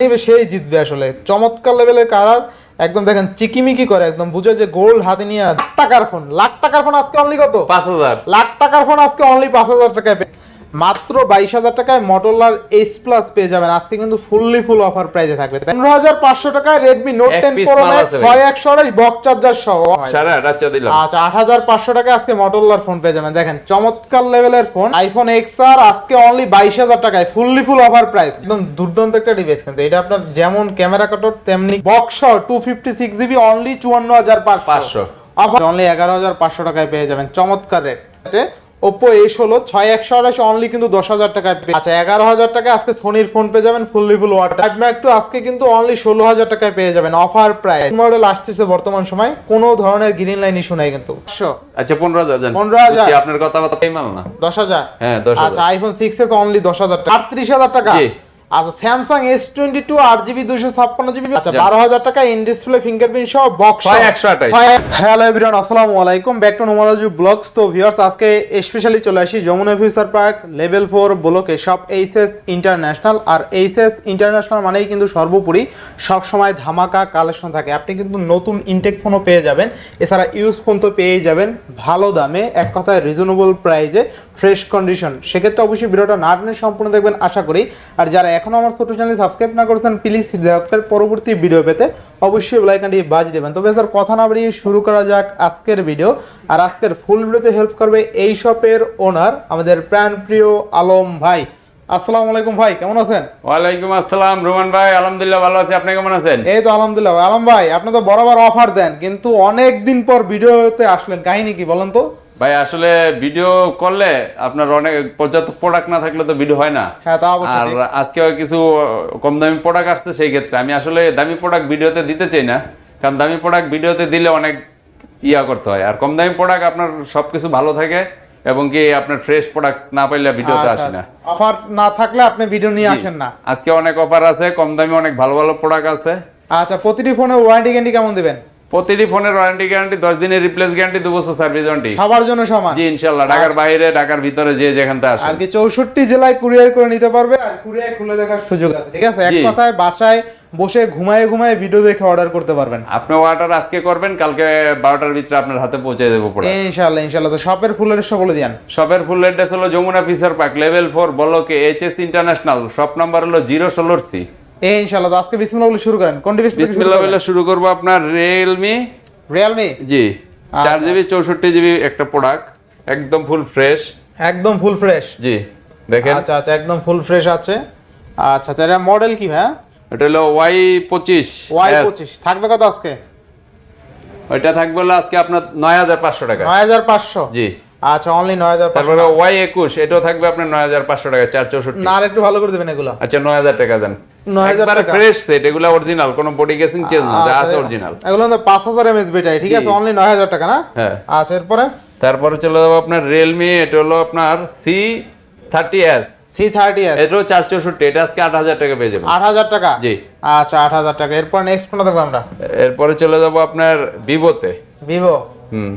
নিবে সেই জিতবে আসলে। চমৎকার লেভেলের কালার। একদম দেখেন চিকিমিকি করে একদম বুঝে যে গোল্ড হাতে নিয়ে টাকার ফোন লাখ টাকার ফোন আজকে অনলি কত? পাঁচ হাজার। লাখ টাকার ফোন আজকে অনলি পাঁচ হাজার টাকায় পে- মাত্র বাইশ হাজার টাকায় মটোলার এইচ প্লাস পেয়ে যাবেন। আজকে কিন্তু ফুললি ফুল অফার প্রাইজে থাকবে। পনেরো হাজার পাঁচশো টাকায় Redmi Note ten Pro Max ছয় একশো আঠাশ বক্স চার্জার সহ। আচ্ছা আট হাজার পাঁচশো টাকা আজকে মটোলার ফোন পেয়ে যাবেন। দেখেন চমৎকার লেভেলের ফোন আইফোন এক্স আর আজকে অনলি বাইশ হাজার টাকায় ফুললি ফুল অফার প্রাইস একদম দুর্দান্ত একটা ডিভাইস কিন্তু। এটা আপনার যেমন ক্যামেরা কাটর তেমনি box two fifty six GB only চুয়ান্ন হাজার পাঁচশো। অনলি এগারো হাজার পাঁচশো টাকায় পেয়ে যাবেন। চমৎকার রেট ওপো এ ষোলো ছয় একশো আড়াইশো অনলি কিন্তু দশ হাজার টাকায় আচ্ছা এগারো হাজার টাকা আজকে সোনির ফোন পেয়ে যাবেন ফুললি ফুল ওয়াটার টাইপ একটু আজকে কিন্তু অনলি ষোলো হাজার টাকায় পেয়ে যাবেন অফার প্রাইস মডেল আসতেছে বর্তমান সময় কোনো ধরনের গ্রিন লাইন ইস্যু নাই কিন্তু। আচ্ছা পনেরো হাজার পনেরো হাজার। আপনার কথা কথা না। দশ হাজার। হ্যাঁ দশ আচ্ছা আইফোন সিক্স এস অনলি দশ হাজার টাকা। আটত্রিশ হাজার টাকা। আচ্ছা স্যামসাং এস টোয়েন্টি টু আট জিবি দুশো ছাপ্পান্ন জিবি আচ্ছা বারো হাজার টাকা ইন ডিসপ্লে ফিঙ্গারপ্রিন্ট সহ বক্স একশো আঠাশ। হ্যালো এভরিওয়ান আসসালামু আলাইকুম। ব্যাক টু নোমালজি ব্লগস তো ভিউয়ার্স আজকে স্পেশালি চলে আসি Jamuna future park level four ব্লকে সব এইচএস ইন্টারন্যাশনাল আর এইচএস ইন্টারন্যাশনাল মানেই কিন্তু সর্বোপরি সব সময় ধামাকা কালেকশন থাকে। আপনি কিন্তু নতুন ইনটেক ফোনও পেয়ে যাবেন। এছাড়া ইউজ ফোন তো পেয়েই যাবেন। ভালো দামে এক কথায় রিজনেবল প্রাইজে ফ্রেশ কন্ডিশন। সেক্ষেত্রে অবশ্যই ভিডিওটা না টেনে সম্পূর্ণ দেখবেন আশা করি। আর যারা এখনও আমার ছোট চ্যানেল সাবস্ক্রাইব না করেছেন প্লিজ সাবস্ক্রাইব পরবর্তী ভিডিও পেতে অবশ্যই বেলাইকানটি বাজ দেবেন। তবে স্যার কথা না বাড়িয়ে শুরু করা যাক আজকের ভিডিও আর আজকের ফুল ভিডিওতে হেল্প করবে এই শপের ওনার আমাদের প্রাণপ্রিয় আলম ভাই। আসসালামু আলাইকুম ভাই কেমন আছেন? ওয়ালাইকুম আসসালাম রোমান ভাই আলহামদুলিল্লাহ ভালো আছি। আপনি কেমন আছেন? এই তো আলহামদুলিল্লাহ আলম ভাই আপনি তো বরাবর অফার দেন কিন্তু অনেক দিন পর ভিডিওতে আসলেন। কাহিনী কি বলেন তো? ভাই আসলে ভিডিও করলে আপনার অনেক পর্যাপ্ত প্রোডাক্ট না থাকলে তো ভিডিও হয় না। হ্যাঁ আর আজকে কিছু কম দামি প্রোডাক্ট আসছে সেই ক্ষেত্রে। আমি আসলে দামি প্রোডাক্ট ভিডিওতে দিতে চাই না কারণ দামি প্রোডাক্ট ভিডিওতে দিলে অনেক ইয়া করতে হয়। আর কম দামি প্রোডাক্ট আপনার সবকিছু ভালো থাকে এবং কি আপনার ফ্রেশ প্রোডাক্ট না পাইলে ভিডিওতে আচ্ছা, আসে না। আচ্ছা। অফার না থাকলে আপনি ভিডিও নিয়ে আসেন না। আজকে অনেক অফার আছে কম দামি অনেক ভালো ভালো প্রোডাক্ট আছে। আচ্ছা প্রতিটি ফোনে ওয়ারেন্টি গ্যারান্টি কেমন দিবেন? প্রতিটি ফোনের ওয়ারেন্টি গ্যারান্টি দশ দিনের রিপ্লেস গ্যারান্টি দু বছর সার্ভিস ওয়ারেন্টি সবার জন্য সমান। জি ইনশাল্লাহ ঢাকার বাইরে ঢাকার ভিতরে যে যেখান থেকে আর কি চৌষট্টি জেলায় কুরিয়ার করে নিতে পারবে আর কুরিয়ার খুলে দেখার সুযোগ আছে ঠিক আছে? এক কথায় বাসায় বসে ঘুমায় ঘুমায় ভিডিও দেখে অর্ডার করতে পারবেন। আপনি অর্ডার আজকে করবেন কালকে বারোটার ভিতরে আপনার হাতে পৌঁছে দেবো ইনশাল্লাহ ইনশাল্লাহ। তো শপের ফুলের এসে বলে শপের ফুল অ্যাড্রেস হলো Jamuna future park level four বলকে এইচএস ইন্টারন্যাশনাল শপ নাম্বার হলো জিরো ষোলোর সি এই ইনশাল্লাহ আজকে বিসমিল্লাহ বলে শুরু করেন। কোন ডিভাইস বিসমিল্লাহ বলে শুরু করব আপনার রিয়েলমি রিয়েলমি জি। চার আচ্ছা। জিবি চৌষট্টি জিবি একটা প্রোডাক্ট একদম ফুল ফ্রেশ একদম ফুল ফ্রেশ জি দেখেন। আচ্ছা আচ্ছা একদম ফুল ফ্রেশ আছে। আচ্ছা আচ্ছা এটা মডেল কি হ্যাঁ এটা হলো ওয়াই পঁচিশ ওয়াই পঁচিশ। থাকবে কত আজকে? ওইটা থাকবে হলো আজকে আপনার নয় হাজার পাঁচশো টাকা। নয় হাজার পাঁচশো? জি। আচ্ছা অনলি নয় হাজার পাঁচশো তারপরে ওয়াই একুশ এটাও থাকবে আপনার নয় হাজার পাঁচশো টাকা চার চৌষট্টি। না আর একটু ভালো করে দেবেন এগুলো। আচ্ছা নয় হাজার টাকা দেন। 9,000। ফ্রেশ সেট এগুলো অরিজিনাল কোনো বডি গেসিং চেঞ্জ না যা আছে অরিজিনাল এগুলো তো পাঁচ হাজার এমএস বেটাই ঠিক আছে। অনলি নয় হাজার টাকা না? হ্যাঁ। আচ্ছা এরপরে? তারপরে চলে যাব আপনার রিয়েলমি এটা হলো আপনার C thirty S C thirty S এটাও চার চৌষট্টি এটা আজকে আট হাজার টাকা পেয়ে যাবেন। আট হাজার টাকা? জি। আচ্ছা আট হাজার টাকা। এরপর নেক্সট কোনটা দেখব আমরা? এরপরে চলে যাব আপনার ভিভোতে ভিভো হুম।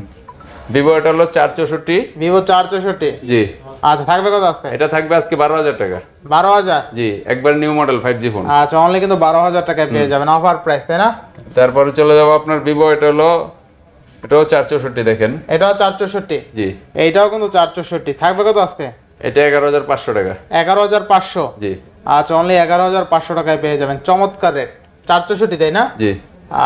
ভিভো এটা হলো চার চৌষট্টি। ভিভো চার চৌষট্টি। জি। আচ্ছা থাকবে কত আজকে? এটা থাকবে আজকে বারো হাজার টাকা। বারো হাজার? জি একবার new model five G phone আচ্ছা অনলি কিন্তু বারো হাজার টাকায় পেয়ে যাবেন অফার প্রাইস তাই না? তারপরে চলে যাব আপনার ভিভো এটা হলো এটাও চার চৌষট্টি দেখেন। এটাও চার চৌষট্টি? জি। এইটাও কিন্তু চার চৌষট্টি। থাকবে কত আজকে? এটা এগারো হাজার পাঁচশো টাকা। এগারো হাজার পাঁচশো? জি। আচ্ছা অনলি এগারো হাজার পাঁচশো টাকায় পেয়ে যাবেন। চমৎকার রেট চার চৌষট্টি তাই না? জি।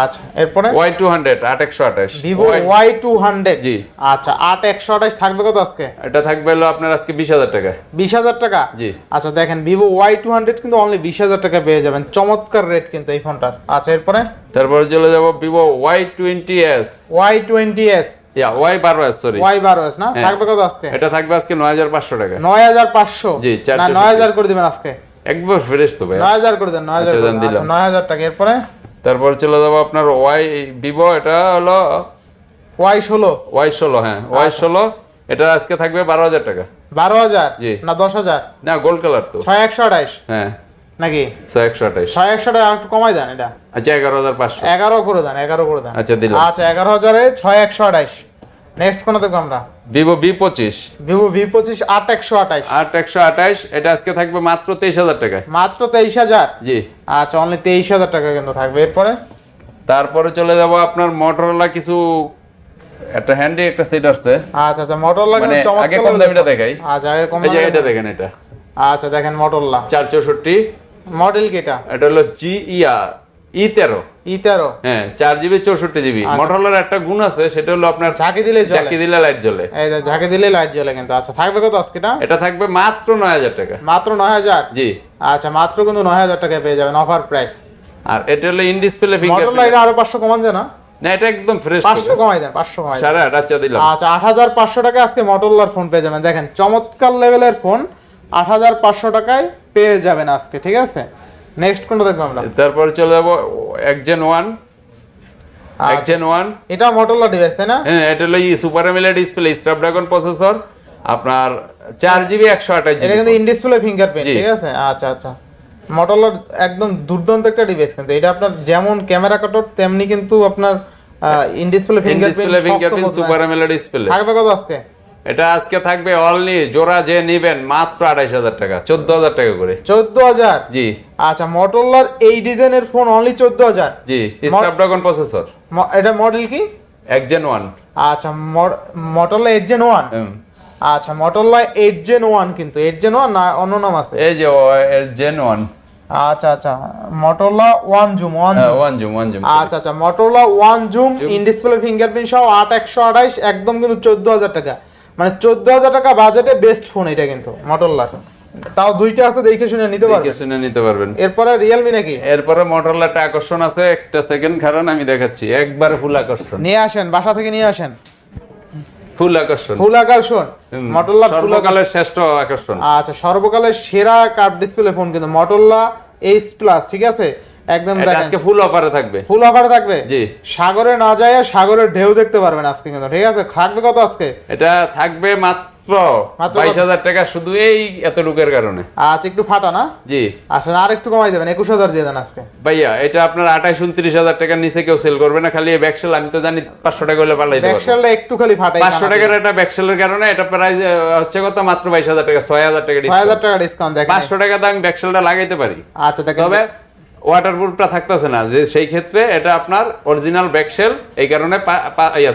আচ্ছা এরপরে? ওয়াই টু হান্ড্রেড আট একশো আঠাশ। Vivo Y two hundred. জি। আচ্ছা আট একশো আঠাশ থাকবে কত আজকে? এটা থাকবে হলো আপনার আজকে বিশ হাজার টাকা। বিশ হাজার টাকা? জি। আচ্ছা দেখেন ভিভো ওয়াই টু হান্ড্রেড কিন্তু অনলি বিশ হাজার টাকা পেয়ে যাবেন। চমৎকার রেট কিন্তু এই ফোনটার। আচ্ছা এরপরে? তারপরে চলে যাব Vivo Y twenty S. Y twenty S. Yeah Y বারো এস সরি ওয়াই বারো এস না? হ্যাঁ। থাকবে কত আজকে? এটা থাকবে আজকে নয় হাজার পাঁচশো টাকা। নয় হাজার পাঁচশো? জি, না নয় হাজার করে দিবেন আজকে। একবার ফ্রেশ তো ভাই। নয় হাজার করে দেন নয় হাজার। নয় হাজার টাকা। এরপরে? তারপরে চলে যাব আপনার ওয়াই ভিভো এটা হলো ওয়াই ষোলো। ওয়াই ষোলো হ্যাঁ ওয়াই আচ্ছা। ষোলো এটা আজকে থাকবে বারো হাজার টাকা। বারো হাজার? জি। না দশ হাজার? না গোল্ড কালার তো। ছয় একশো আঠাইশ হ্যাঁ। নাকি? ছয় একশো আঠাইশ ছয় একশো টাকা একটু কমাই দেন এটা। আচ্ছা এগারো হাজার পাঁচশো। এগারো করে দেন এগারো করে দেন। আচ্ছা দিলাম। আচ্ছা এগারো হাজারে ছয় একশো আঠাইশ নেক্সট কোন দেখব আমরা? ভিভো বি পঁচিশ। ভিভো ভি পঁচিশ আট একশো আঠাইশ আট একশো আঠাইশ এটা আজকে থাকবে মাত্র তেইশ হাজার টাকায়। মাত্র তেইশ হাজার? জি। আচ্ছা অনলি তেইশ হাজার টাকা কিন্তু থাকবে। এরপরে? তারপরে চলে যাব আপনার মোটরোলা কিছু একটা হ্যান্ডি একটা সেট আসছে। আচ্ছা আচ্ছা মোটরলা মানে আগে কম দামিটা দেখাই। আচ্ছা আগে কম এই এটা দেখেন এটা। আচ্ছা দেখেন মোটরলা চার চৌষট্টি। মডেল কিটা এটা? হলো জি ইয়া ই তেরো। ই তেরো। হ্যাঁ চার জিবি চৌষট্টি জিবি। একটা গুণ আছে সেটা হলো আপনার ঝাঁকি দিলে চাকি দিলে লাইট জ্বলে। ঝাঁকি দিলে লাইট জ্বলে কিন্তু। আচ্ছা থাকবে কত আজকে এটা? এটা থাকবে মাত্র নয় হাজার টাকা। মাত্র নয় হাজার? জি। আচ্ছা মাত্র কিন্তু নয় হাজার টাকায় পেয়ে যাবেন অফার প্রাইস আর এটা হলো ইন ডিসপ্লে মোটরলা ফিঙ্গার এটা আরও পাঁচশো কমান যায় না? না এটা একদম ফ্রেশ পাঁচশো কমাই দেন পাঁচশো কমাই সাড়ে আট আচ্ছা দিলাম। আচ্ছা আট টাকায় আজকে মটোরলার ফোন পেয়ে যাবেন। দেখেন চমৎকার লেভেলের ফোন আট হাজার পাঁচশো টাকায় পেয়ে যাবেন আজকে ঠিক আছে? নেক্সট কোনটা দেখব আমরা? তারপরে চলে যাব একজেন ওয়ান একজেন ওয়ান এটা মটোরলা ডিভাইস তাই না? হ্যাঁ এটা হলো super AMOLED display Snapdragon processor আপনার চার জিবি একশো আঠাশ এটা কিন্তু জিবি ইন ডিসপ্লে ফিঙ্গারপ্রিন্ট ঠিক আছে? আচ্ছা আচ্ছা। মটোরলার একদম দুর্দান্ত একটা ডিভাইস কিন্তু। এটা আপনার যেমন ক্যামেরা কাটর তেমনি কিন্তু আপনার in display fingerprint super AMOLED display থাকবে কত আজকে? এটা আজকে থাকবে অনলি জোড়া যে নিবেন মাত্র আড়াইশ হাজার টাকা চোদ্দ হাজার টাকা করে। চোদ্দ হাজার? জি। আচ্ছা মটোরলার এই ডিজাইনের ফোন অনলি চোদ্দ হাজার। জি স্ন্যাপড্রাগন প্রসেসর এটা মডেল কি? একজেন ওয়ান আচ্ছা মটোরলা এইট জেন ওয়ান আচ্ছা মটোরলা এইট জেন ওয়ান কিন্তু। এইট জেন ওয়ান না অন্য নাম আছে? এই যে জেন ওয়ান আচ্ছা আচ্ছা Motorola one zoom one one zoom one zoom আচ্ছা আচ্ছা Motorola one zoom in display fingerprint সহ আট একশো আঠাইশ একদম কিন্তু চোদ্দ হাজার টাকা। মানে চোদ্দ হাজার টাকা বাজেটে বেস্ট ফোন এটা কিন্তু মটোরলার তাও দুইটা আছে দেখে শুনে নিতে শুনে নিতে পারবেন। এরপরে রিয়েলমি নাকি? এরপরে আকর্ষণ আছে একটা সেকেন্ড কারণ আমি দেখাচ্ছি একবারে ফুল আকর্ষণ। নিয়ে আসেন বাসা থেকে নিয়ে আসেন। ফুল আকর্ষণ। ফুল আকর্ষণ। মটোরলা সর্বকালের শ্রেষ্ঠ আকর্ষণ। আচ্ছা সর্বকালের সেরা কার্ভ ডিসপ্লে ফোন কিন্তু মটোরলা এইচ প্লাস ঠিক আছে? একদম আজকে ফুল অফারে থাকবে। ফুল অফার থাকবে? জি। সাগরে না যায় সাগরের ঢেউ দেখতে পারবেন আজকে কিন্তু ঠিক আছে? থাকবে কত আজকে? এটা থাকবে মাত্র বাইশ হাজার টাকা শুধু এই এত লুকের কারণে। আচ্ছা একটু ফাটা না? জি। আসলে আর একটু কমাই দেবেন একুশ হাজার দিয়ে দেন আজকে। ভাইয়া এটা আপনার আঠাইশ উনত্রিশ হাজার টাকার নিচে কেউ সেল করবে না খালি ব্যাকসেল আমি তো জানি পাঁচশো টাকা হলে পাল্লাই দেবো। ব্যাকশেলটা একটু খালি ফাটাই পাঁচশো টাকার একটা ব্যাকসেলের কারণে এটা প্রাইস হচ্ছে কত? মাত্র বাইশ হাজার টাকা ছয় হাজার টাকা ছয় হাজার টাকা ডিসকাউন্ট দেখেন। পাঁচশো টাকা দাম ব্যাকসেলটা লাগাইতে পারি। আচ্ছা দেখেন। তবে ওয়াটারপ্রুফটা থাকতেছে না। যে সেই ক্ষেত্রে এটা আপনার অরিজিনাল ব্যাকসেল এই কারণে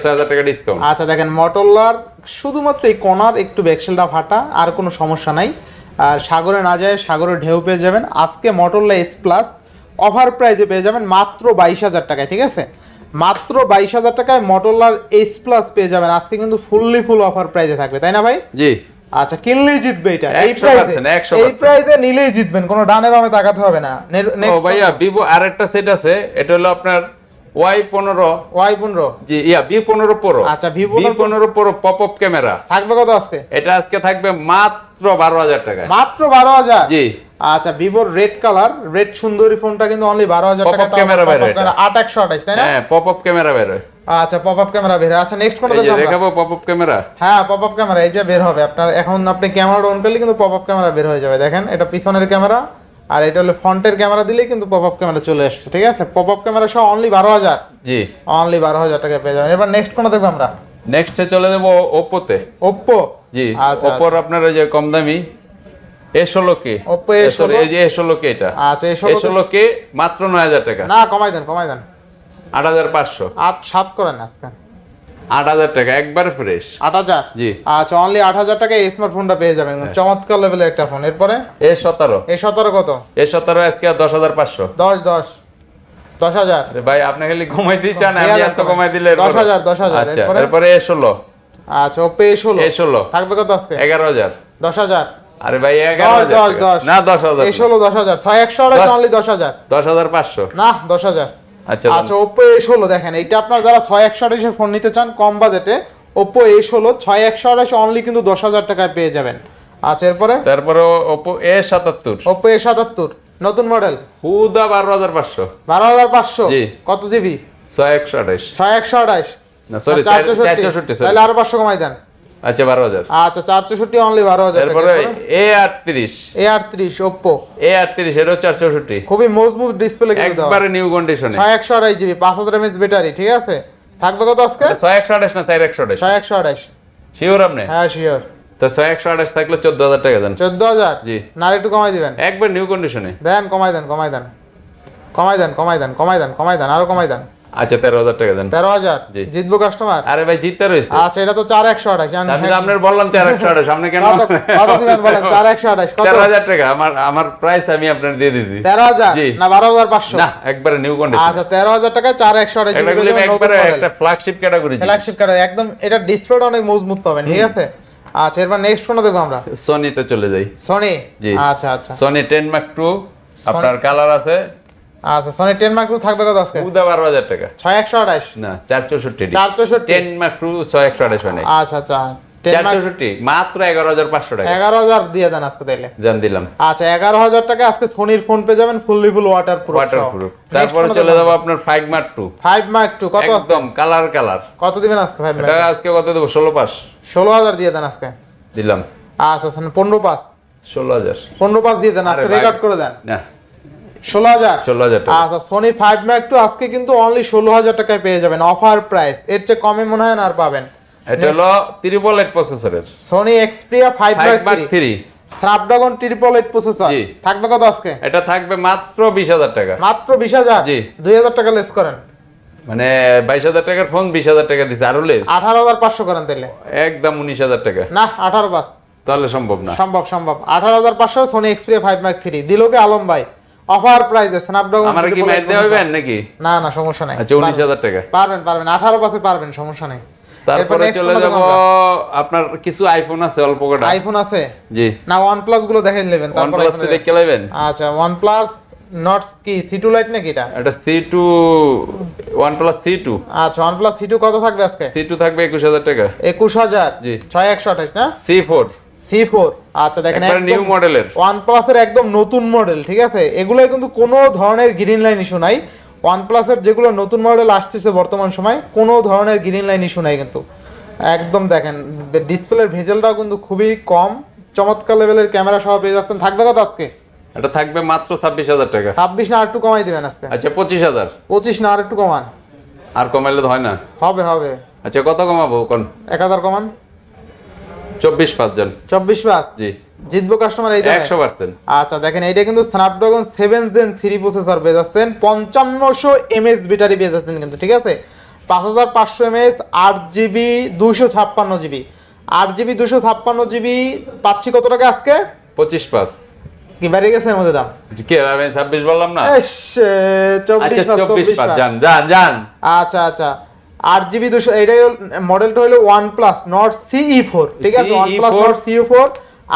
ছয় হাজার টাকা ডিসকাউন্ট আচ্ছা দেখেন মটোরলার শুধুমাত্র এই কণার একটু ব্যাকশেলটা ফাটা আর কোনো সমস্যা নাই। আর সাগরে না যায় সাগরে ঢেউ পেয়ে যাবেন। আজকে মটোরলা এস প্লাস অফার প্রাইজে পেয়ে যাবেন মাত্র বাইশ হাজার টাকায় ঠিক আছে? মাত্র বাইশ হাজার টাকায় মটোরলার এস প্লাস পেয়ে যাবেন। আজকে কিন্তু ফুললি ফুল অফার প্রাইজে থাকবে তাই না ভাই? জি। আচ্ছা কিনলেই জিতবে এটা। এই 100% প্রাইজে 100% এই প্রাইসে নিলেই জিতবেন কোনো ডানে বামে তাকাতে হবে না। নে- ও ভাইয়া ভিভো আর একটা সেট আছে এটা হলো আপনার ওয়াই পনেরো। ওয়াই পনেরো। জি ইয়া পনেরো প্রো। আচ্ছা, V15 বি পনেরো প্রো পপ আপ ক্যামেরা থাকবে কত আজকে? এটা আজকে থাকবে মাত্র বারো হাজার টাকায়। মাত্র বারো হাজার? জি। আচ্ছা ভিভোর রেড কালার রেড সুন্দরী ফোনটা কিন্তু অনলি বারো হাজার টাকা camera বের। আট একশো আঠাশ তাই না? হ্যাঁ পপ আপ ক্যামেরা বের হয়। আচ্ছা পপ আপ ক্যামেরা বের আচ্ছা নেক্সট কোনটা? দেখাবো পপ আপ ক্যামেরা হ্যাঁ পপ আপ ক্যামেরা এই যে বের হবে। আপনার এখন আপনি ক্যামেরা অন করলে কিন্তু পপ আপ ক্যামেরা বের হয়ে যাবে। দেখেন এটা পিছনের ক্যামেরা আর এটা হলো ফ্রন্টের ক্যামেরা দিলেই কিন্তু পপ আপ ক্যামেরা চলে আসছে ঠিক আছে? পপ আপ ক্যামেরা সহ অনলি বারো হাজার। জি। অনলি বারো হাজার টাকা পেয়ে যাবেন। এবার নেক্সট কোনটা দেখব আমরা? নেক্সটে চলে যাব ওপ্পোতে ওপ্পো জি আচ্ছা ওপ্পোর আপনার ওই যে কম দামি এ ষোলো কে Oppo A16 এই যে এ ষোলো কে এটা। আচ্ছা এ ষোলো কে মাত্র নয় হাজার টাকা। না কমাই দেন কমাই দেন। আট হাজার পাঁচশো। আট সাত করেন আজকে। আট হাজার টাকা একবার ফ্রেশ আট হাজার? জি। আচ্ছা অনলি আট হাজার টাকায় এই স্মার্টফোনটা পেয়ে যাবেন। চমৎকার লেভেলের একটা ফোন এরপরে? এ সতেরো। এই সতেরো কত? এ সতেরো আজকে দশ হাজার পাঁচশো। দশ দশ। দশ হাজার? ভাই আপনি খালি কমাই দিয়ে চান আমি এত কমাই। দিলে দশ হাজার, দশ হাজার, আচ্ছা এরপরে? এ ষোলো। আচ্ছা ওপে ষোলো। এ ষোলো। থাকবে কত আজকে? এগারো হাজার। দশ হাজার। আরে ভাই এগারো দশ দশ। না দশ হাজার। ষোলো দশ হাজার। ছয় একশো অনলি দশ হাজার। দশ হাজার পাঁচশো। না দশ হাজার। আচ্ছা আচ্ছা ওপো এ ষোলো দেখেন এইটা আপনার যারা ছয় একশো আড়াইশো ফোন নিতে চান কম বাজেটে ওপো এ ষোলো ছয় একশো আড়াইশো অনলি কিন্তু দশ হাজার টাকায় পেয়ে যাবেন। আচ্ছা এরপরে? তারপরে ওপো এ সাতাত্তর। ওপো এ সাতাত্তর নতুন মডেল হুদা বারো হাজার পাঁচশো। বারো হাজার পাঁচশো? জি। কত জিবি? ছয় একশো আঠাইশ ছয় একশো আঠাইশ না সরি চার চার চৌষট্টি চৌষট্টি sorry। তাহলে আরও পাঁচশো কমাই দেন। আচ্ছা বারো হাজার। আচ্ছা চার চৌষট্টি অনলি বারো হাজার তারপরে এ আটত্রিশ। এ আটত্রিশ ওপ্পো এ আটত্রিশ এটাও চার চৌষট্টি খুবই মজবুত ডিসপ্লে একবারে নিউ কন্ডিশনে ছয় একশো আড়াই জিবি পাঁচ হাজার এমএচ ব্যাটারি ঠিক আছে? থাকবে কত আজকে? ছয় একশো আঠাশ না চার একশো আঠাশ ছয় একশো আঠাশ শিওর আপনি? হ্যাঁ শিওর তো ছয় একশো আঠাশ থাকলে চোদ্দ হাজার টাকা দেন। চোদ্দ হাজার? জি। না একটু কমাই দিবেন। একবার নিউ কন্ডিশনে দেন কমাই দেন কমাই দেন। কমাই দেন কমাই দেন কমাই দেন কমাই দেন আরও কমাই দেন। আচ্ছা তেরো হাজার টাকা দেন। তেরো হাজার? জিতবো কাস্টমার আরে ভাই জিততে রয়েছে। আচ্ছা এটা তো চার একশো আঠাশ আমি আপনার বললাম চার একশো আঠাশ আপনি কেন কত কত দিবেন বলেন? চার একশো আঠাশ তেরো হাজার টাকা আমার আমার প্রাইস আমি আপনার দিয়ে দিয়েছি। তেরো হাজার? না বারো হাজার পাঁচশো। না একবারে নিউ কন্ডিশন আচ্ছা তেরো হাজার টাকায় চার একশো আঠাশ একবারে একটা ফ্ল্যাগশিপ ক্যাটাগরি ফ্ল্যাগশিপ কার্ড একদম এটা ডিসপ্লেটা অনেক মজবুত পাবেন ঠিক আছে? আচ্ছা এরপর নেক্সট কোনটা দেখব আমরা? সনিতে চলে যাই। সনি আচ্ছা আচ্ছা। সনি টেন মার্ক টু আপনার কালার আছে আচ্ছা সনি টেন মার্ক টু থাকবে কত আজকে? বারো হাজার টাকা। ছয় একশো আঠাশ। না চার চৌষট্টি। চার চৌষট্টি। টেন মার্ক টু ছয় একশো আঠাশ হয় নাই। আচ্ছা আচ্ছা। মাত্র এগারো হাজার পাঁচশো টাকা। এগারো হাজার দিয়ে দেন আজকে তাইলে। জান দিলাম। আচ্ছা এগারো হাজার টাকা আজকে সোনির ফোন পেয়ে যাবেন fully full waterproof waterproof তারপরে চলে যাব আপনার five mark two five mark two কত একদম কালার কালার কত দিবেন আজকে ফাইভ মার্ক আজকে কত দেবো? ষোলো পাস ষোলো হাজার দিয়ে দেন আজকে। দিলাম। আচ্ছা শোনেন পনেরো পাস ষোলো হাজার। পনেরো পাস দিয়ে দেন আজকে রেকর্ড করে দেন। না। ষোলো হাজার। ষোলো হাজার টাকা। আচ্ছা সোনি ফাইভ ম্যাক টু আজকে কিন্তু অনলি ষোলো হাজার টাকায় পেয়ে যাবেন। অফার প্রাইস এর চেয়ে কমে মনে হয় না আর পাবেন। এটা হলো ত্রিপল এইট প্রসেসরের Sony Xperia five mark mark three Snapdragon triple eight processor থাকবে কত আজকে? এটা থাকবে মাত্র বিশ হাজার টাকা। মাত্র বিশ হাজার? জি। দুই হাজার টাকা লেস করেন। মানে বাইশ হাজার টাকার ফোন বিশ হাজার টাকা দিচ্ছে আরও লেস আঠারো হাজার পাঁচশো করেন তাইলে। একদম উনিশ হাজার টাকা। না আঠারো পাঁচ তাহলে সম্ভব না। সম্ভব সম্ভব। আঠারো হাজার পাঁচশো Sony Xperia five mark three দিলোকে Alam ভাই। অফার প্রাইসে স্ন্যাপড্রাগন আমার কি মাইর দেওয়া হবেন নাকি? না না সমস্যা নাই। আচ্ছা উনিশ হাজার টাকা। পারবেন পারবেন আঠারো পাঁচে পারবেন সমস্যা নেই। তারপরে চলে যাব আপনার কিছু আইফোন আছে অল্প কটা। আইফোন আছে? জি। না প্লাসগুলো দেখে নেবেন তারপর টু দেখে লাইবেন আচ্ছা ওয়ান প্লাস নট কি সি টু লাইট নাকি এটা? এটা C two OnePlus C two আচ্ছা ওয়ান প্লাস সি টু কত থাকবে আজকে? সি টু থাকবে একুশ হাজার টাকা। একুশ হাজার? জি। ছয় একশো আঠাশ না? সি ফোর সি ফোর আচ্ছা দেখেন একবার নিউ মডেলের প্লাসের একদম নতুন মডেল ঠিক আছে? এগুলো কিন্তু কোনো ধরনের গ্রিন লাইন ইস্যু নাই। যেগুলো নতুন মডেল আসতেছে বর্তমান সময় কোনো ধরনের গ্রিন লাইন ইস্যু নাই কিন্তু। একদম দেখেন ডিসপ্লের ভেজেলটাও কিন্তু খুবই কম। চমৎকার লেভেলের ক্যামেরা সহ পেয়ে যাচ্ছেন। থাকবে কত আজকে? এটা থাকবে মাত্র ছাব্বিশ হাজার টাকা। ছাব্বিশ না আর একটু কমাই দিবেন আজকে? আচ্ছা পঁচিশ হাজার। পঁচিশ না আর একটু কমান। আর কমাইলে তো হয় না। হবে হবে। আচ্ছা কত কমাবো কোন এক হাজার কমান। চব্বিশ পাঁচজন। চব্বিশ পাঁচ? জি। জিতবো কাস্টমার এই একশো পার্সেন্ট আচ্ছা দেখেন এইটা কিন্তু Snapdragon seven gen three processor পেয়ে যাচ্ছেন পঞ্চান্নশো এমএস ব্যাটারি পেয়ে যাচ্ছেন কিন্তু ঠিক আছে? পাঁচ হাজার পাঁচশো এমএস আট জিবি দুশো ছাপ্পান্ন জিবি আট জিবি দুশো ছাপ্পান্ন জিবি পাচ্ছি কত টাকা আজকে? পঁচিশ পাস কি বেড়ে গেছে মধ্যে দাম? কি আমি ছাব্বিশ বললাম না? চব্বিশ আচ্ছা পাঁচ, চব্বিশ চব্বিশ পাঁচ। যান যান যান। আচ্ছা আচ্ছা। আট জিবি দুশো এইটাই মডেলটা হলো one plus Nord CE four ঠিক আছে? One plus CE4 Nord CE four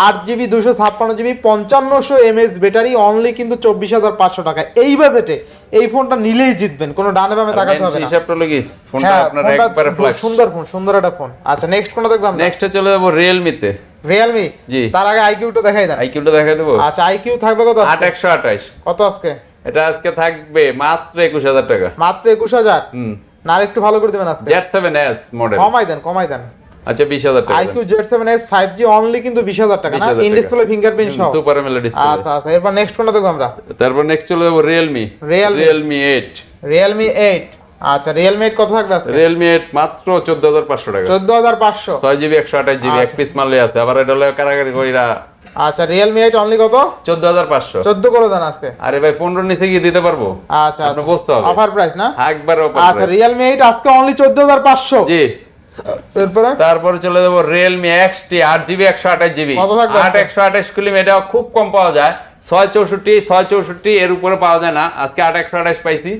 আট জিবি দুশো ছাপ্পান্ন জিবি পঞ্চান্নশো এমএস ব্যাটারি অনলি কিন্তু চব্বিশ হাজার পাঁচশো টাকা। এই বাজেটে এই ফোনটা নিলেই জিতবেন কোনো ডানে বামে তাকাতে হবে না। হিসাবটা কি? ফোনটা হ্যাঁ আপনার একবারে ফ্ল্যাশ সুন্দর ফোন সুন্দর একটা ফোন। আচ্ছা নেক্সট কোনটা দেখব আমরা। নেক্সটে চলে যাব যাব রিয়েলমিতে রিয়েলমি জি। তার আগে আইকিউটা দেখাই দেন। আইকিউটা দেখাই দেবো? আচ্ছা আইকিউ থাকবে কত আট আজকে? একশো আঠাশ। কত আজকে? এটা আজকে থাকবে মাত্র একুশ হাজার টাকা। মাত্র একুশ হাজার? হুম। না একটু ভালো করে দেবেন আজকে। জেড সেভেন এস মডেল কমাই দেন কমাই দেন। আচ্ছা বিশ হাজার টাকা iQOO Z seven S five only কিন্তু বিশ হাজার টাকা না? 20,000। ইন ডিসপ্লে ফিঙ্গারপ্রিন্ট সহ। সুপার এমএলএ ডিসপ্লে আচ্ছা আচ্ছা এরপর নেক্সট কোনটা দেখব আমরা? তারপর নেক্সট চলে যাব Realme। Realme eight Realme eight আচ্ছা রিয়েলমি এইট কত থাকবে আজকে? রিয়েলমি এইট মাত্র চোদ্দ হাজার পাঁচশো টাকা। চোদ্দ হাজার পাঁচশো। ছয় জিবি একশো আঠাশ জিবি এক আচ্ছা। পিস মারলে আছে। আবার এটা হলো কারাগারি কইরা আচ্ছা রিয়েলমি এইট অনলি কত? চোদ্দ হাজার পাঁচশো। চোদ্দ করে দেন আজকে। আরে ভাই পনেরো নিচে গিয়ে দিতে পারব। আচ্ছা আপনার বুঝতে হবে। অফার প্রাইস না? একবার অফার আচ্ছা রিয়েলমি এইট আজকে অনলি চোদ্দ হাজার পাঁচশো। জি। এরপরে? তারপরে চলে যাব রিয়েলমি এক্স টি আট জিবি একশো আঠাশ জিবি আট? একশো আঠাশ কুলিম এটা খুব কম পাওয়া যায়। ছয় চৌষট্টি ছয় চৌষট্টি এর উপরে পাওয়া যায় না। আজকে আট একশো আঠাশ পাইছি।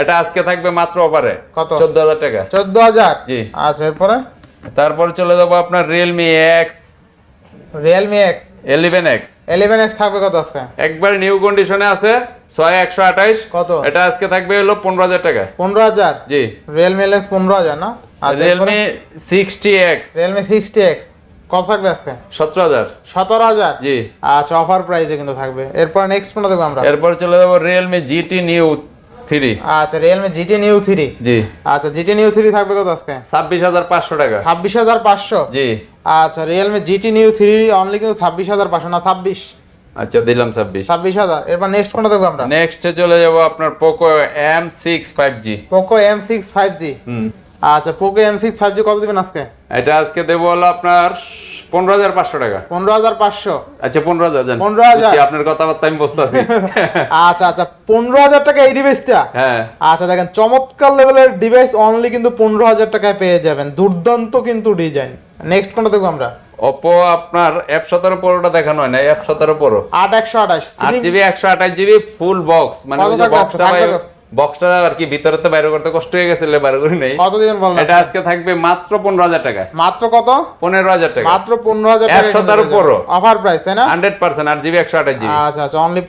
এটা আজকে থাকবে মাত্র অফারে কত? চোদ্দ হাজার টাকা। চোদ্দ হাজার? জি। আচ্ছা এরপরে? তারপরে চলে যাব আপনার Realme X Realme X eleven X. Eleven X থাকবে কত আজকে? একবার নিউ কন্ডিশনে আছে ছয় একশো আঠাশ। কত? এটা আজকে থাকবে হলো পনেরো হাজার টাকা। পনেরো হাজার? জি। রিয়েলমি এলএস পনেরো হাজার না? আচ্ছা Realme sixty X Realme sixty X কত থাকবে আজকে? সতেরো হাজার। সতেরো হাজার? জি। আচ্ছা অফার প্রাইসে কিন্তু থাকবে। এরপর নেক্সট কোনটা দেখব আমরা? এরপর চলে যাব রিয়েলমি জিটি নিউ থ্রি আচ্ছা রিয়েলমি জিটি নিউ থ্রি জি। আচ্ছা জিটি নিউ থ্রি থাকবে কত আজকে? ছাব্বিশ হাজার পাঁচশো টাকা। ছাব্বিশ হাজার পাঁচশো? জি। আচ্ছা Realme GT Neo three only কিন্তু ছাব্বিশ হাজার পাঁচশো না ছাব্বিশ? আচ্ছা দিলাম ছাব্বিশ। ছাব্বিশ হাজার। এরপর নেক্সট কোনটা দেখব আমরা? নেক্সট চলে যাব আপনার Poco M six five G Poco M six five G হুম। আচ্ছা Poco M six five G কত দিবেন আজকে? এটা আজকে দেবো হলো আপনার পনেরো হাজার পাঁচশো টাকা। পনেরো হাজার পাঁচশো। আচ্ছা পনেরো হাজার 15,000 বুঝছি, আপনার কথাবার্তা আমি বুঝতেছি। আচ্ছা আচ্ছা পনেরো হাজার টাকা এই ডিভাইসটা হ্যাঁ। আচ্ছা দেখেন চমৎকার লেভেলের ডিভাইস অনলি কিন্তু পনেরো হাজার টাকায় পেয়ে যাবেন। দুর্দান্ত কিন্তু ডিজাইন নেক্সট কোনটা দেখব আমরা? ওপো আপনার অ্যাপ সতেরো পরোটা দেখানো হয় না অ্যাপ সতেরো পরো। আট একশো আঠাশ। আট জিবি একশো আঠাশ জিবি ফুল বক্স মানে? বক্সটা? বক্সটা আর কি ভিতরে তো বাইরে করতে কষ্ট হয়ে গেছিল বাইরে করে নেই। কত দিবেন বলেন এটা আজকে থাকবে মাত্র টাকা। মাত্র কত? টাকা। মাত্র একশো তার উপরও। অফার প্রাইস তাই না? হান্ড্রেড পার্সেন্ট আট জিবি একশো আঠাশ জিবি। আচ্ছা আচ্ছা অনলি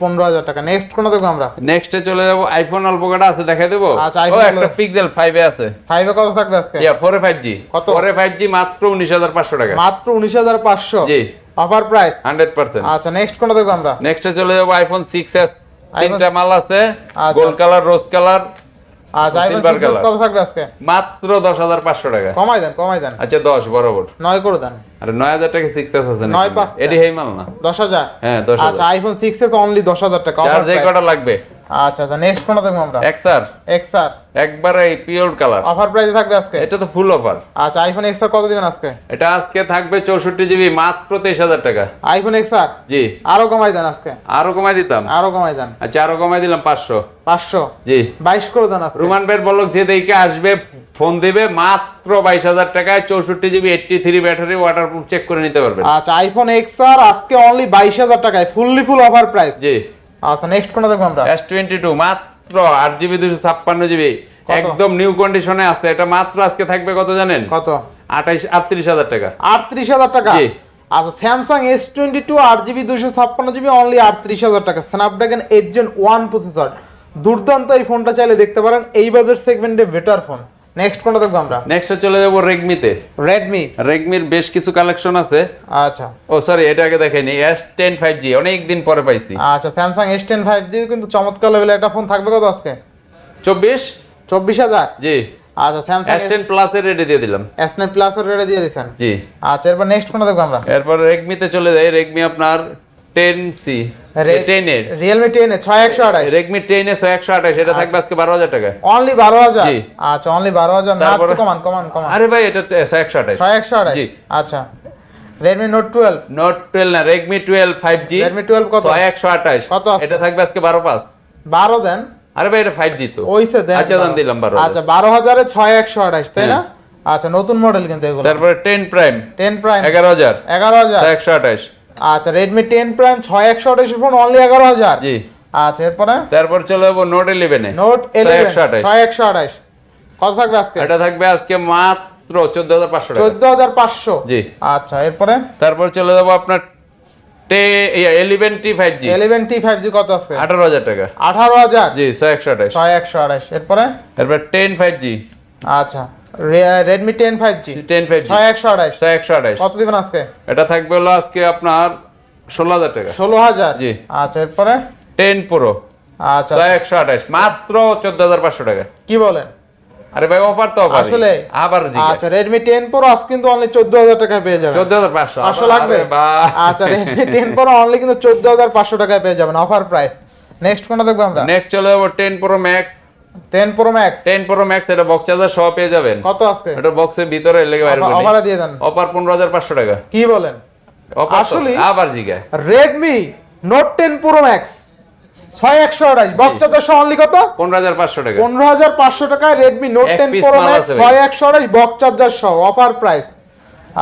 টাকা। নেক্সট কোনটা দেখব আমরা? নেক্সটে চলে যাব আইফোন অল্প কটা আছে দেখাই দেবো? আচ্ছা, ও একটা পিক্সেল ফাইভে আছে। ফাইভে কত থাকবে আজকে? ইয়া ফোরে ফাইভ জি কত? ফোরে ফাইভ জি মাত্র উনিশ হাজার পাঁচশো টাকা। মাত্র উনিশ হাজার পাঁচশো। জি। অফার প্রাইস হান্ড্রেড পার্সেন্ট আচ্ছা নেক্সট কোনটা দেখব আমরা? নেক্সটে চলে যাব আইফোন সিক্স এস তিনটা মাল আছে আচ্ছা। গোল্ড কালার রোজ কালার আচ্ছা আইফোন Silver কত থাকবে আজকে? মাত্র দশ হাজার পাঁচশো টাকা। কমাই দেন কমাই দেন। আচ্ছা দশ বরাবর। নয় করে দেন। আরে নয় হাজার টাকা সিক্স এস আছে নয় পাঁচ এটি হেই মাল না? দশ হাজার? হ্যাঁ দশ আচ্ছা আইফোন সিক্স এস অনলি দশ হাজার টাকা। যে কটা লাগবে? আচ্ছা আচ্ছা নেক্সট কোনটা দেখব আমরা? একবারে পিওর কালার অফার প্রাইসে থাকবে আজকে? এটা তো ফুল অফার আচ্ছা আইফোন এক্স আর কত দিবেন আজকে? এটা আজকে থাকবে চৌষট্টি জিবি মাত্র তেইশ হাজার টাকা। আইফোন এক্স জি। আরও কমাই দেন আজকে। আরও কমাই দিতাম। আরও কমাই দেন। আচ্ছা আরও কমাই দিলাম পাঁচশো। পাঁচশো? জি। বাইশ করে দেন আজকে। রুমান ভাইয়ের বলক যে দেখে আসবে ফোন দিবে মাত্র বাইশ হাজার টাকায় চৌষট্টি GB eighty three battery waterproof check করে নিতে পারবেন। আচ্ছা আইফোন এক্স আর আজকে অনলি বাইশ হাজার টাকায় ফুললি ফুল অফার প্রাইস জি। আচ্ছা নেক্সট কোনটা দেখব আমরা? এস টোয়েন্টি টু মাত্র আট জিবি দুশো ছাপ্পান্ন জিবি কত? একদম নিউ কন্ডিশনে আছে। এটা মাত্র আজকে থাকবে কত জানেন? কত? আঠাইশ আটত্রিশ হাজার টাকা। আটত্রিশ হাজার টাকা? জি। আচ্ছা স্যামসাং এস টোয়েন্টি টু আট জিবি দুশো ছাপ্পান্ন জিবি অনলি আটত্রিশ হাজার টাকা। Snapdragon eight gen one processor দুর্দান্ত এই ফোনটা চাইলে দেখতে পারেন। এই বাজেট সেগমেন্টে বেটার ফোন নেক্সট কোনটা দেখব আমরা? নেক্সটে চলে যাব রেগমিতে রেডমি রেগমির বেশ কিছু কালেকশন আছে। আচ্ছা। ও সরি এটা আগে দেখাইনি। এস টেন ফাইভ জি অনেক দিন পরে পাইছি। আচ্ছা টেন ফাইভ জি কিন্তু চমৎকার লেভেলের একটা ফোন থাকবে কত আজকে? চব্বিশ? চব্বিশ হাজার? জি। আচ্ছা স্যামসাং এস টেন প্লাস এর রেডি দিয়ে দিলাম। এস নাইন প্লাস এর রেটে দিয়ে দিয়েছেন? জি। আচ্ছা এরপর নেক্সট কোনটা দেখব আমরা? এরপর রেগমিতে চলে যাই। রেগমি আপনার 10সি 10 এর। Realme 10 এ 6128 Redmi 10 এ এটা থাকবে আচ্ছা। আজকে 12000 টাকা অনলি 12000 জি। আচ্ছা অনলি 12000 না কমান কমান কমান। আরে ভাই এটা 6128 6128 জি। আচ্ছা। Redmi Note 12 Note 12 না Redmi 12 5G Redmi 12 কত? 6128 কত এটা থাকবে আজকে 12 পাস দেন। আরে ভাই এটা 5G তো। ওইসে দেন আচ্ছা দেন দিলাম 12 আচ্ছা 12000 তাই না? আচ্ছা নতুন মডেল কিন্তু তারপরে 10 প্রাইম 10 প্রাইম 11000 11000 128 আচ্ছা রেডমি টেন প্রাইম ছয় একশো আঠাশের ফোন অনলি এগারো হাজার। জি। আচ্ছা এরপরে? তারপর চলে যাব নোট ইলেভেনে নোট ছয় এলেভেন একশো আঠাশ ছয় একশো আঠাশ কত থাকবে আজকে? এটা থাকবে আজকে মাত্র চোদ্দ হাজার পাঁচশো চোদ্দ হাজার পাঁচশো। জি। আচ্ছা এরপরে? তারপর চলে যাব আপনার কত আছে? আঠারো হাজার টাকা। আঠারো হাজার? জি ছয় একশো আঠাশ ছয় একশো আঠাশ এরপরে? তারপর টেন ফাইভ জি আচ্ছা। Uh, Redmi 10 5G 10 5G 6128 6128 কত দিবেন আজকে? এটা থাকবে হলো আজকে আপনার 16000 টাকা। 16000 জি। আচ্ছা এরপরে? 10 Pro আচ্ছা। 6128 মাত্র 14500 টাকা। কি বলেন? আরে ভাই অফার তো অফার আসলে আবার জি আচ্ছা Redmi 10 Pro আজকে কিন্তু অনলি 14000 টাকায় পেয়ে যাবেন। 14500 500 লাগবে? আচ্ছা Redmi 10 Pro অনলি কিন্তু 14500 টাকায় পেয়ে যাবেন অফার প্রাইস নেক্সট কোনটা দেখব আমরা? নেক্সট চলে যাব 10 Pro Max 10 pro max 10 pro max এটা বক্স চার্জার সহ পেয়ে যাবেন। কত আছে এটা বক্সের ভিতরে লেগে বাইরে বলি। অফার দিয়ে দেন। অফার 15500 টাকা। কি বলেন? আসলে আবার জিগা Redmi Note 10 Pro Max 6128 box charger সহ অনলি কত? 15500 টাকা। 15500 টাকায় Redmi Note 10 Pro Max 6128 box charger সহ অফার প্রাইস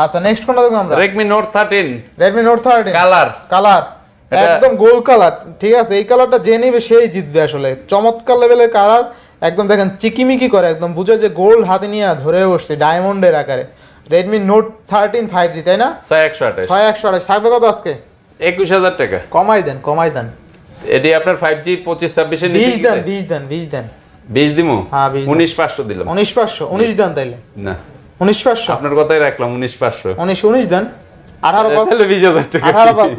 আচ্ছা নেক্সট কোনটা দেখব আমরা? Redmi Note 13 Redmi Note 13 colour colour একদম গোল কালার ঠিক আছে? এই কালারটা যে নিবে সেই জিতবে আসলে। চমৎকার লেভেলের কালার। একদম দেখেন চিকিমিকি করে একদম বুঝে যে গোল্ড হাতে নিয়ে ধরে বসছে ডায়মন্ডের আকারে। Redmi note thirteen five G তাই না? ছয় একশো আঠাশ। ছয় একশো আঠাশ। থাকবে কত আজকে? একুশ হাজার টাকা। কমাই দেন কমাই দেন। এটি আপনার ফাইভ জি পঁচিশ ছাব্বিশে বিশ দেন বিশ দেন বিশ দেন। বিশ দিমু? হ্যাঁ, বিশ উনিশ পাঁচশো দিলাম। উনিশ পাঁচশো উনিশ দেন তাইলে। না। উনিশ পাঁচশো? আপনার কথাই রাখলাম উনিশ পাঁচশো। উনিশ উনিশ দেন। আঠারো পাঁচ বিশ হাজার টাকা আঠারো পাঁচ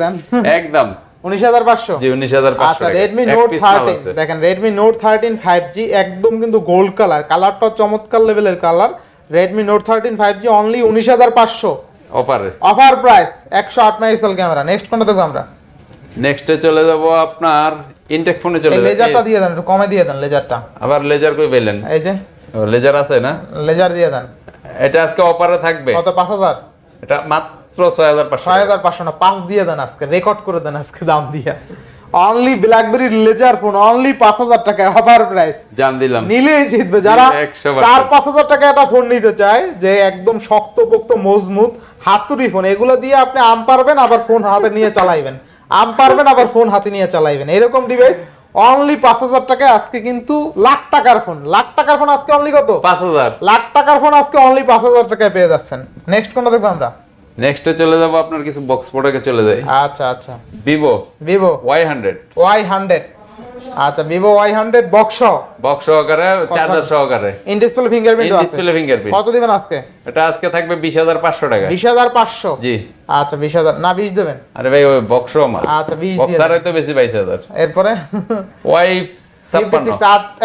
একদম। উনিশ হাজার পাঁচশো। জি উনিশ হাজার আচ্ছা রেডমি নোট থার্টিন দেখেন Redmi note thirteen five G একদম কিন্তু গোল্ড কালার কালারটা চমৎকার লেভেলের colour Redmi note thirteen five G only উনিশ হাজার পাঁচশো। অফারে অফার প্রাইস একশো আট মেগাপিক্সেল ক্যামেরা নেক্সট কোনটা দেখব আমরা? নেক্সটে চলে যাব আপনার ইনটেক ফোনে চলে লেজারটা দিয়ে দেন একটু কমে দিয়ে দেন লেজারটা আবার লেজার কই পেলেন? এই যে। লেজার আছে না? লেজার দিয়ে দেন। এটা আজকে অফারে থাকবে। কত? পাঁচ হাজার। এটা মাত্র ছয় হাজার ছয় হাজার পাঁচশো না পাঁচ দিয়ে দেন আজকে রেকর্ড করে দেন আজকে দাম দিয়ে। Only BlackBerry laser phone only পাঁচ হাজার টাকা অফার প্রাইস জান দিলাম। নিলেই জিতবে। যারা চার পাঁচ হাজার টাকা একটা ফোন নিতে চায় যে একদম শক্তপোক্ত মজবুত হাতুড়ি ফোন এগুলো দিয়ে আপনি আম পারবেন আবার ফোন হাতে নিয়ে চালাইবেন। আম পারবেন আবার ফোন হাতে নিয়ে চালাইবেন। এরকম ডিভাইস অনলি পাঁচ হাজার টাকায় আজকে কিন্তু লাখ টাকার ফোন লাখ টাকার ফোন আজকে অনলি কত? পাঁচ হাজার। লাখ টাকার ফোন আজকে অনলি পাঁচ হাজার টাকায় পেয়ে যাচ্ছেন। নেক্সট কোনটা দেখব আমরা? নেক্সটে চলে যাব আপনার কিছু বক্স প্রোডাক্টে চলে যাই। আচ্ছা আচ্ছা। Vivo Vivo Y hundred Y hundred আচ্ছা Vivo Y hundred box box সহকারে চার্জার সহকারে। ইন ডিসপ্লে ফিঙ্গারপ্রিন্ট আছে। ডিসপ্লে ফিঙ্গারপ্রিন্ট কত দিবেন আজকে? এটা আজকে থাকবে বিশ হাজার পাঁচশো টাকা। বিশ হাজার পাঁচশো? জি। আচ্ছা বিশ হাজার। না বিশ দেবেন। আরে ভাই ওই বক্স আমার। আচ্ছা বিশ বক্স দিয়ে আর হয়তো বেশি বাইশ হাজার। এরপরে? ওয়াই ছাপ্পান্ন।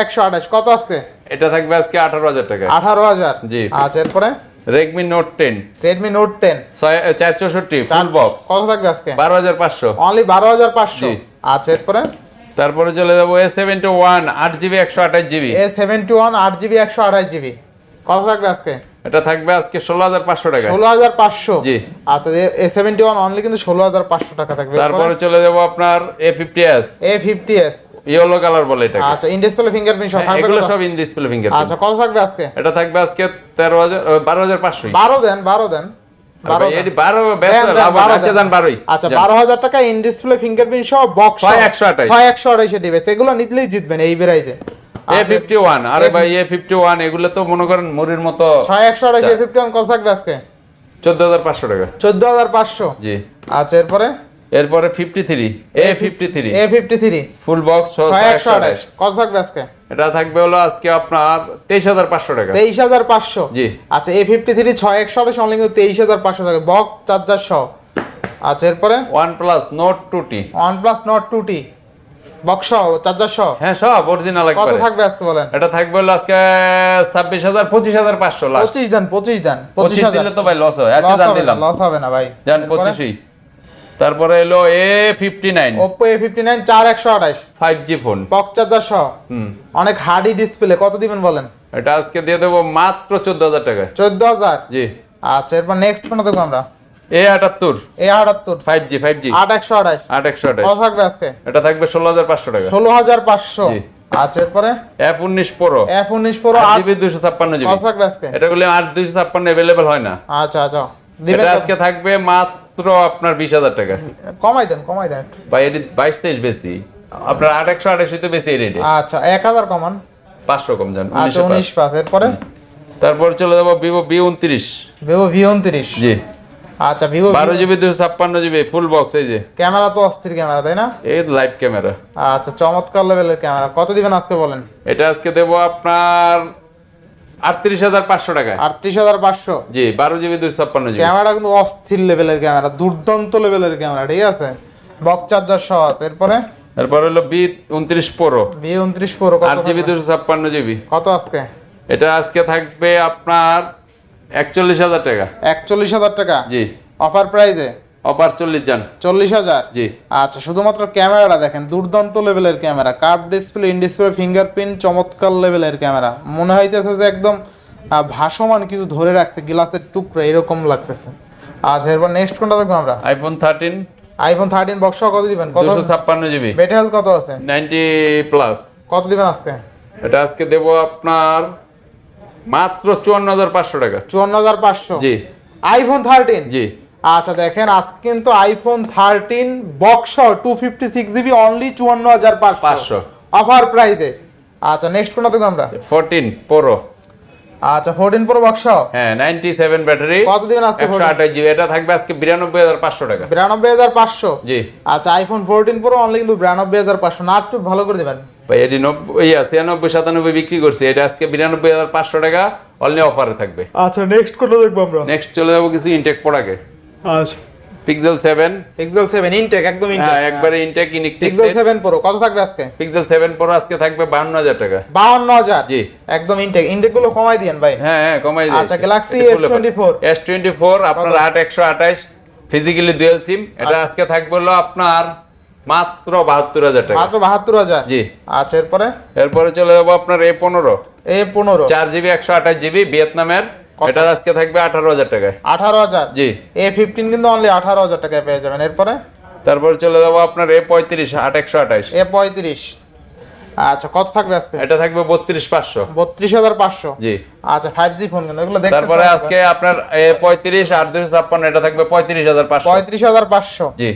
একশো আঠাশ। কত আজকে? এটা থাকবে আজকে আঠারো হাজার টাকা। আঠারো হাজার। জি। আচ্ছা এরপরে? Redmi note ten Redmi note ten চার চৌষট্টি ফুল বক্স কত থাকবে আজকে? বারো হাজার পাঁচশো। অনলি বারো হাজার পাঁচশো। আচ্ছা এরপরে? তারপরে চলে যাব এ সেভেন্টি ওয়ান আট জিবি একশো আঠাশ জিবি। এ সেভেন্টি ওয়ান আট জিবি একশো আঠাশ জিবি। কত থাকবে আজকে? এটা থাকবে আজকে ষোলো হাজার পাঁচশো টাকা। ষোলো হাজার পাঁচশো? জি। আচ্ছা এ সেভেন্টি ওয়ান অনলি কিন্তু ষোলো হাজার পাঁচশো টাকা থাকবে। তারপরে চলে যাব আপনার A fifty S A fifty S yellow colour বলে এটা আচ্ছা ইন ডিসপ্লে ফিঙ্গারপ্রিন্ট সব থাকবে এগুলো সব ইন ডিসপ্লে ফিঙ্গার আচ্ছা কত থাকবে আজকে? এটা থাকবে আজকে তেরো হাজার বারো হাজার পাঁচশো বারো দেন বারো দেন আচ্ছা আচ্ছা টাকা ইন ডিসপ্লে ফিঙ্গারপ্রিন্ট সহ বক্স ছয় একশো আঠাশ। ছয় একশো আঠাইশে ডিভাইস এগুলো নিতলেই জিতবেন এই বেড়াইছে এ। ফিফটি ওয়ান আরে ভাই এ ফিফটি ওয়ান এগুলো তো মনে করেন মুড়ির মতো। ছয় একশো আঠাইশে ফিফটি ওয়ান কত থাকবে আজকে? চোদ্দ হাজার পাঁচশো টাকা। চোদ্দ হাজার পাঁচশো। জি। আচ্ছা এরপরে? এরপরে fifty three A fifty three A fifty three full box ছয় একশো আঠাশ। কত থাকবে আজকে? এটা থাকবে হলো আজকে আপনার তেইশ হাজার পাঁচশো টাকা। তেইশ হাজার পাঁচশো। জি। আচ্ছা এ ফিফটি থ্রি ছয় একশো আঠাশ অনলি কিন্তু তেইশ হাজার পাঁচশো চার্জার সহ। আচ্ছা এরপরে? One plus note two T one plus note two box সহ চার্জার সহ? হ্যাঁ সব অরিজিনাল কত থাকবে আজকে বলেন? এটা থাকবে হলো আজকে ছাব্বিশ হাজার পঁচিশ হাজার পাঁচশো লাস্ট পঁচিশ দেন পঁচিশ দেন পঁচিশ পঁচিশ হাজার। দিলে তো ভাই লস হয়। আচ্ছা জান দিলাম। লস হবে না ভাই। জান তারপরে এলো A fifty nine OPPO A fifty nine চার একশো আঠাশ। Five G phone box charger সহ। হুম। অনেক হার্ডি ডিসপ্লে কত দিবেন বলেন? এটা আজকে দিয়ে দেবো মাত্র চোদ্দ হাজার টাকা চোদ্দ হাজার? জি। আচ্ছা এরপর নেক্সট কোনটা দেখব আমরা। এ আটাত্তর। এ আটাত্তর। ফাইভ জি ফাইভ জি আট একশো আঠাশ। আট একশো আঠাশ। কত থাকবে আজকে? এটা থাকবে ষোলো হাজার পাঁচশো টাকা। ষোলো হাজার পাঁচশো। জি। আচ্ছা এরপরে? এফ উনিশ প্রো এফ উনিশ প্রো আট আট জিবি দুশো ছাপ্পান্ন জিবি কত থাকবে আজকে? এটা গুলো আট দুশো ছাপ্পান্ন অ্যাভেলেবেল হয় না। আচ্ছা আচ্ছা। এটা আজকে থাকবে মাত্র আপনার বিশ হাজার টাকা। কমাই দেন কমাই দেন। বা এটি বাইশ তেইশ বেশি। আপনার আট একশো আঠাশি তো বেশি রেটে আচ্ছা এক হাজার কমান। পাঁচশো কম যান আচ্ছা উনিশ পাঁচ এরপরে? তারপর চলে যাব ভিভো বি উনত্রিশ। ভিভো ভি উনত্রিশ। জি। আচ্ছা ভিভো বারো জিবি দুশো ছাপ্পান্ন জিবি ফুল বক্স এই যে। ক্যামেরা তো অস্থির ক্যামেরা তাই না? এই লাইভ ক্যামেরা। আচ্ছা চমৎকার লেভেলের ক্যামেরা। কত দিবেন আজকে বলেন? এটা আজকে দেবো আপনার আটত্রিশ হাজার পাঁচশো টাকায়। আটত্রিশ হাজার পাঁচশো? জি বারো জিবি দুশো ছাপ্পান্ন জিবি। ক্যামেরা কিন্তু অস্থির লেভেলের ক্যামেরা দুর্দান্ত লেভেলের ক্যামেরা ঠিক আছে? বক চার্জার সহ আছে। এরপরে? তারপর হলো বি উনত্রিশ প্রো। ভি উনত্রিশ প্রো আট জিবি দুশো ছাপ্পান্ন জিবি। কত আজকে? এটা আজকে থাকবে আপনার একচল্লিশ হাজার টাকা। একচল্লিশ হাজার টাকা? জি। অফার প্রাইজে অপার চল্লিশ যান চল্লিশ হাজার? জি। আচ্ছা শুধুমাত্র ক্যামেরাটা দেখেন দুর্দান্ত লেভেলের camera curve display in display fingerprint চমৎকার লেভেলের ক্যামেরা। মনে হইতেছে যে একদম ভাসমান কিছু ধরে রাখছে গ্লাসের টুকরা এরকম লাগতেছে। আচ্ছা এরপর নেক্সট কোনটা দেখব আমরা? IPhone thirteen iPhone thirteen box কত দিবেন? কত ছাপ্পান্ন জিবি হেলথ কত আছে? নাইনটি প্লাস কত দিবেন আজকে? এটা আজকে দেবো আপনার মাত্র চুয়ান্ন হাজার পাঁচশো টাকা। চুয়ান্ন হাজার পাঁচশো। জি। আইফোন থার্টিন জি। আচ্ছা দেখেন আজকে কিন্তু iPhone thirteen box two fifty six GB only চুয়ান্ন হাজার পাঁচশো। অফার প্রাইসে আচ্ছা নেক্সট কোনটা দেখব আমরা? ফোরটিন প্রো আচ্ছা ফোরটিন প্রো বক্স হ্যাঁ নাইনটি সেভেন ব্যাটারি কত দিবেন আজকে একশো আঠাশ জিবি এটা থাকবে আজকে বিরানব্বই হাজার পাঁচশো টাকা। বিরানব্বই হাজার পাঁচশো? জি। আচ্ছা আইফোন ফোরটিন প্রো অনলি কিন্তু বিরানব্বই হাজার পাঁচশো। না একটু ভালো করে দেবেন। ভাই এটি নব্বই ইয়া ছিয়ানব্বই সাতানব্বই বিক্রি করছে। এটা আজকে বিরানব্বই হাজার পাঁচশো টাকা। অনলি অফারে থাকবে। আচ্ছা নেক্সট কোনটা দেখব আমরা? নেক্সট চলে যাব কিছু ইনটেক পড়াকে আচ্ছা Pixel seven Pixel seven intact একদম হ্যাঁ ইনটেক একবারে ইনটেক ইনিকটেক পিক্সেল সেভেন প্রো কত থাকবে আজকে? পিক্সেল সেভেন প্রো আজকে থাকবে বান্ন হাজার টাকা। বাউন্ন হাজার জি। একদম ইনটেক ইনটেকগুলো কমাই দিয়েন ভাই। হ্যাঁ হ্যাঁ কমাই আচ্ছা, Galaxy S24 S twenty four আপনার আট একশো আঠাশ ফিজিক্যালি ডুয়েল সিম এটা আজকে থাকবে হলো আপনার মাত্র বাহাত্তর হাজার টাকা। মাত্র বাহাত্তর হাজার জি। আচ্ছা এরপরে? এরপরে চলে যাব আপনার এ পনেরো। এ পনেরো। চার জিবি একশো আঠাশ জিবি ভিয়েতনামের কত? এটা আজকে থাকবে আঠারো হাজার টাকায়। আঠারো হাজার? জি। এ ফিফটিন কিন্তু অনলি আঠারো হাজার টাকায় পেয়ে যাবেন। এরপরে? তারপরে চলে যাব আপনার এ পঁয়ত্রিশ আট একশো আঠাশ এ পঁয়ত্রিশ। আচ্ছা কত থাকবে আজকে? এটা থাকবে বত্রিশ পাঁচশো। বত্রিশ হাজার পাঁচশো? জি। আচ্ছা ফাইভ জি ফোন কিন্তু এগুলো দেখতে তারপরে আজকে আপনার এ পঁয়ত্রিশ আট দুশো ছাপ্পান্ন এটা থাকবে পঁয়ত্রিশ হাজার পাঁচশো। পঁয়ত্রিশ হাজার পাঁচশো। জি।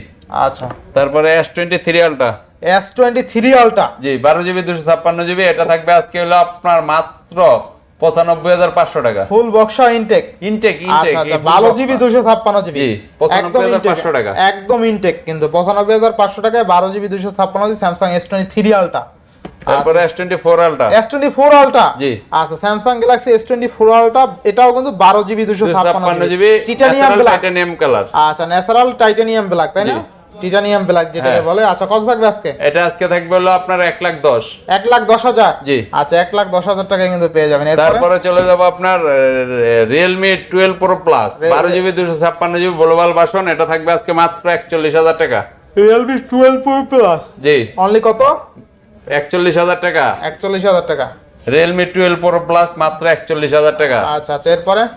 আচ্ছা। তারপরে S twenty three ultra S twenty three ultra জি বারো জিবি দুশো ছাপ্পান্ন জিবি এটা থাকবে আজকে হলো আপনার মাত্র পঁচানব্বই হাজার পাঁচশো টাকা। ফুল বক্সা ইনটেক ইনটেক আচ্ছা আচ্ছা বারো জিবি দুশো ছাপ্পান্ন জিবি জি, 95,500 টাকা। একদম ইনটেক কিন্তু পঁচানব্বই হাজার পাঁচশো টাকায় বারো জিবি দুশো ছাপ্পান্ন GB Samsung S twenty three ultra তারপরে এস টোয়েন্টি ফোর আলটা জি। আচ্ছা এস টোয়েন্টি ফোর আলটা এটাও কিন্তু বারো জিবি দুশো ছাপ্পান্ন ছাপ্পান্ন GB GB titanium black titanium colour আচ্ছা ন্যাচারাল টাইটানিয়াম ব্ল্যাক তাই না। টিটানিয়াম ব্ল্যাক যেটাকে হ্যাঁ। বলে। আচ্ছা কত থাকবে আজকে? এটা আজকে থাকবে হলো আপনার এক লাখ দশ। এক লাখ দশ হাজার? জি। আচ্ছা এক লাখ দশ হাজার টাকায় কিন্তু পেয়ে যাবেন। তারপরে চলে যাব আপনার Realme twelve pro plus Realme- বারো জিবি দুশো ছাপ্পান্ন জিবি গ্লোবাল বাসন এটা থাকবে আজকে মাত্র একচল্লিশ হাজার টাকা। রিয়েলমি টুয়েলভ প্রো প্লাস জি। অনলি কত? একচল্লিশ হাজার টাকা। একচল্লিশ হাজার টাকা। রিয়েলমি টুয়েলভ প্রো প্লাস মাত্র একচল্লিশ হাজার টাকা। আচ্ছা আচ্ছা এরপরে?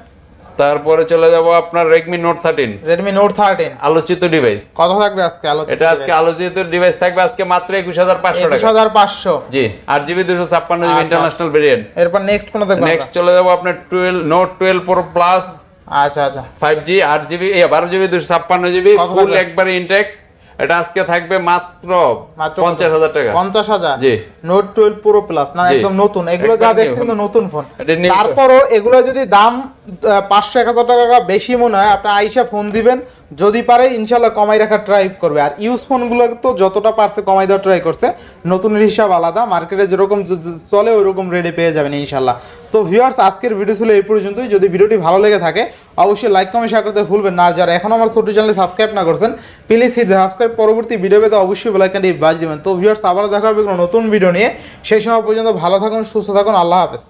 তারপরে চলে যাব আপনার Redmi Note 13 Redmi Note 13 আলোচিত ডিভাইস কত থাকবে আজকে আলোচিত এটা আজকে আলোচিত ডিভাইস থাকবে আজকে মাত্র একুশ হাজার পাঁচশো একুশ টাকা হাজার পাঁচশো। জি আট জিবি দুশো ছাপ্পান্ন জিবি আচ্ছা। ইন্টারন্যাশনাল ভেরিয়েন্ট এরপর নেক্সট কোন থাকবে নেক্সট চলে যাব আপনার 12 Note 12 Pro Plus আচ্ছা আচ্ছা। ফাইভ জি আট জিবি বারো জিবি দুশো ছাপ্পান্ন জিবি কত ফুল একবারে ইনটেক এটা আজকে থাকবে মাত্র মাত্র পঞ্চাশ হাজার টাকা। পঞ্চাশ হাজার? জি। নোট টুয়েলভ প্রো প্লাস না একদম নতুন। এগুলো যা দেখছি কিন্তু নতুন ফোন। তারপরও এগুলো যদি দাম পাঁচশো এক হাজার টাকা বেশি মনে হয় আপনি আইসা ফোন দিবেন। যদি পারে ইনশাল্লাহ কমাই রাখার ট্রাই করবে। আর ইউজ ফোনগুলো তো যতটা পারছে কমাই দেওয়ার ট্রাই করছে। নতুনের হিসাব আলাদা মার্কেটে যেরকম চলে ওইরকম রেডি পেয়ে যাবেন ইনশাল্লাহ তো ভিউয়ার্স আজকের ভিডিও ছিল এই পর্যন্তই। যদি ভিডিওটি ভালো লেগে থাকে, অবশ্যই লাইক কমেন্ট শেয়ার করতে ভুলবেন না। আর যারা এখন আমার ছোট চ্যানেলে সাবস্ক্রাইব না করছেন প্লিজ সাবস্ক্রাইব পরবর্তী ভিডিও পেতে অবশ্যই বেলাইকানটি বাজ দিবেন। তো ভিউয়ার্স আবার দেখা হবে কোনো নতুন ভিডিও নিয়ে। সেই সময় পর্যন্ত ভালো থাকুন, সুস্থ থাকুন। আল্লাহ হাফেজ।